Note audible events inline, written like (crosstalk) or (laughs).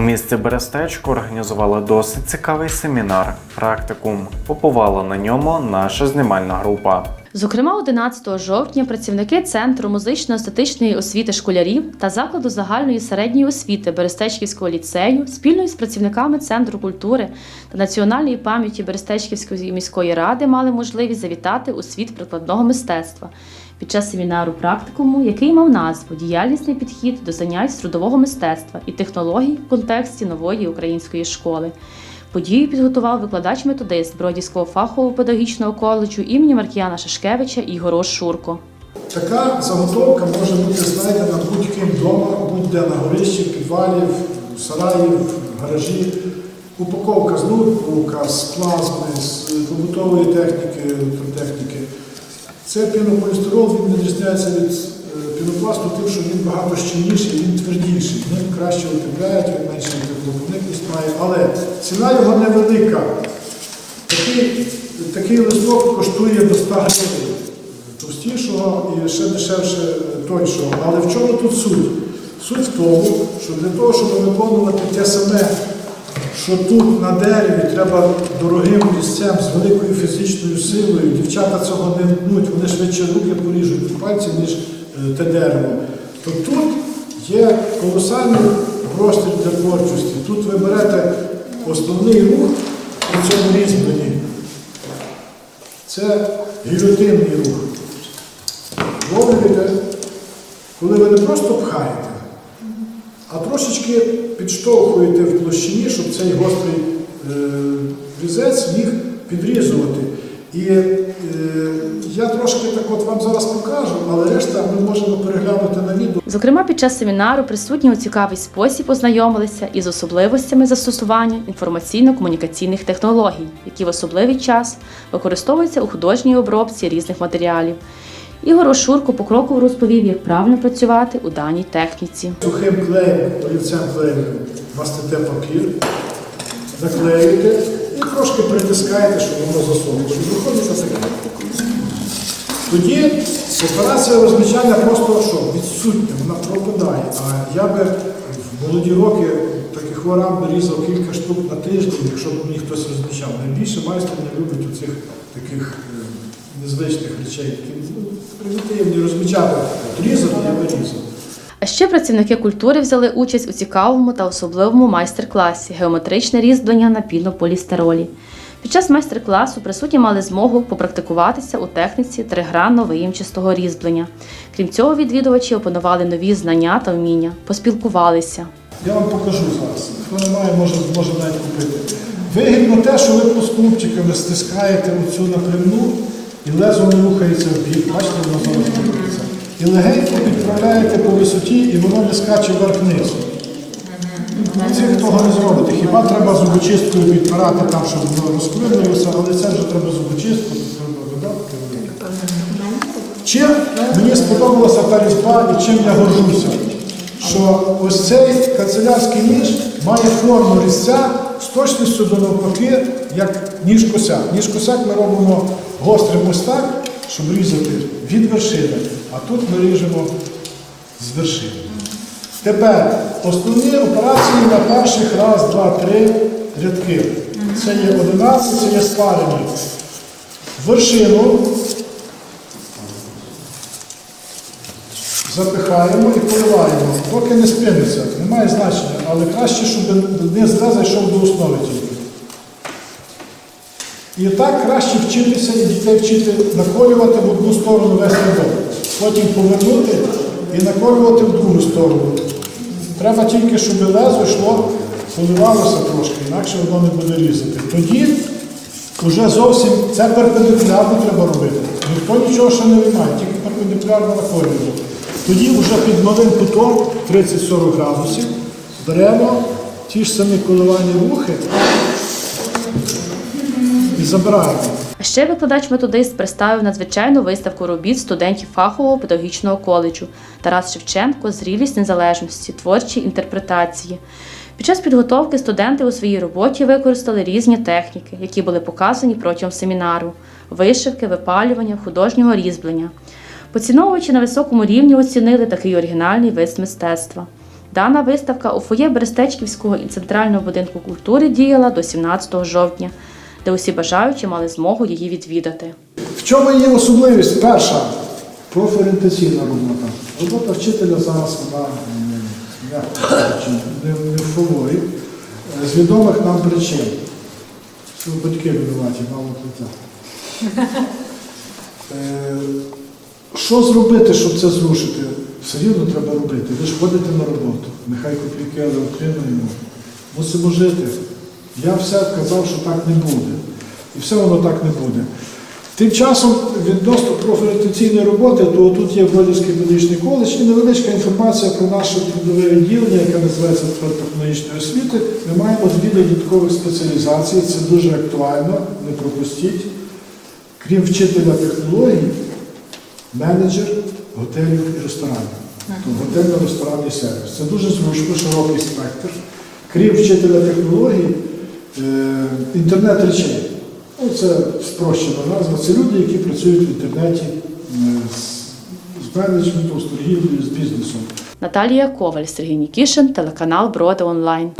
У місті Берестечко організували досить цікавий семінар практикум. Попувала на ньому наша знімальна група. Зокрема, 11 жовтня працівники Центру музично-естетичної освіти школярів та закладу загальної середньої освіти Берестечківського ліцею спільно із працівниками Центру культури та національної пам'яті Берестечківської міської ради мали можливість завітати у світ прикладного мистецтва під час семінару практикуму, який мав назву Діяльнісний підхід до занять з трудового мистецтва і технологій в контексті нової української школи. Подію підготував викладач-методист Бродівського фахового педагогічного коледжу імені Маркіяна Шашкевича Ігор Шурко. Така заготовка може бути знайдена будь-ким вдома, будь-де на горищі, в підвалі, в сараї, гаражі. Упаковка з ноутбука, з плазми, з побутової техніки, електротехніки. Це пінополістирол, він відрізняється від пінопласту тим, що він багато щільніший, він твердіший, він краще утепляють, він менше теплопоникність має, але ціна його невелика. Такий, такий листок коштує до 100 гривень товстішого і ще дешевше тоншого. Але в чому тут суть? Суть в тому, що для того, щоб виконувати те саме, що тут на дереві треба дорогим місцем з великою фізичною силою, дівчата цього не вмуть, вони швидше руки поріжуть від пальців, ніж е, те дерево. То тут є колосальний простір для творчості. Тут ви берете основний рух при цьому різьбленні. Це гільотинний рух. Ловите, коли ви не просто пхаєте, а трошечки підштовхуєте в площині, щоб цей гострий е, різець міг підрізувати. І я трошки так от вам зараз покажу, але решта ми можемо переглянути на відео. Зокрема, під час семінару присутні у цікавий спосіб ознайомилися із особливостями застосування інформаційно-комунікаційних технологій, які в особливий час використовуються у художній обробці різних матеріалів. Ігор Ошурко покроково розповів, як правильно працювати у даній техніці. Сухим клеєм, олівцем клеєм мастите папір, наклеюєте і трошки притискаєте, щоб воно засохло. І виходить таке. Тоді операція розмічання просто що? Відсутня, вона пропадає. А я би в молоді роки таких хвороб би кілька штук на тиждень, якщо б мені хтось розмічав. Найбільше майстер не любить оцих таких е, незвичних речей, ну, примітивні розмічати. Різав, я би різав. А ще працівники культури взяли участь у цікавому та особливому майстер-класі геометричне різьблення на пінополістиролі. Під час майстер-класу присутні мали змогу попрактикуватися у техніці тригранно виємчастого різьблення. Крім цього, відвідувачі опанували нові знання та вміння, поспілкувалися. Я вам покажу зараз. Хто не має, може, може навіть купити. Вигідно те, що ви плоскопчиками стискаєте оцю напрямну і лезо не рухається в бік. Бачите, воно зараз рухається. І легенько підправляєте по висоті, і воно не скаче вверх-вниз. Це того не зробите. Хіба треба зубочисткою відпирати там, щоб воно розкривлювалося, але це вже треба зубочистку, треба додатки. Чим мені сподобалася та різьба і чим я горжуся? Що ось цей канцелярський ніж має форму різця з точністю до навпаки, як ніж косяк. Ніж косяк ми робимо гострим ось так, щоб різати від вершини, а тут ми ріжемо з вершини. Тепер основні операції на перших раз, два, три рядки. Це є 11, це є спарені. Вершину запихаємо і поливаємо, поки не спиниться. Немає значення, але краще, щоб не зайшов до основи тільки. І так краще вчитися і дітей вчити наколювати в одну сторону весь рядок. Потім повернути і наколювати в другу сторону. Треба тільки, щоб лезо йшло, поливалося трошки, інакше воно не буде різати. Тоді вже зовсім це перпендикулярно треба робити. Ніхто нічого ще не виймає, тільки перпендикулярно наколюємо. Тоді вже під малим кутом 30-40 градусів беремо ті ж самі коливальні рухи і забираємо. Ще викладач-методист представив надзвичайну виставку робіт студентів фахового педагогічного коледжу Тарас Шевченко Зрілість незалежності, творчі інтерпретації. Під час підготовки студенти у своїй роботі використали різні техніки, які були показані протягом семінару: вишивки, випалювання, художнього різьблення. Поціновувачі на високому рівні оцінили такий оригінальний вид мистецтва. Дана виставка у фоє Берестечківського і центрального будинку культури діяла до 17 жовтня, де усі бажаючі мали змогу її відвідати. В чому її особливість? Перша профорієнтаційна робота. Робота вчителя зараз вона кажучи, не, в фаворі. З відомих нам причин. Що батьки винуваті, мало платять. (laughs) Е, Що зробити, щоб це зрушити? Все рівно треба робити. Ви ж ходите на роботу. Нехай копійки але отримаємо. Мусимо жити. Я все казав, що так не буде. І все воно так не буде. Тим часом, відносно профорієнтаційної роботи, то тут є Бродівський медичний коледж і невеличка інформація про наше трудове відділення, яке називається «Центр технологічної освіти. Ми маємо дві додаткові спеціалізації, це дуже актуально, не пропустіть. Крім вчителя технологій, менеджер готелів і ресторанів. Тобто готельно-ресторанний сервіс. Це дуже зручно, широкий спектр. Крім вчителя технологій, е, інтернет речей. Ну, це спрощена назва. Це люди, які працюють в інтернеті е, з, менеджментом, з торгівлею, з бізнесом. Наталія Коваль, Сергій Нікішин, телеканал Брода Онлайн.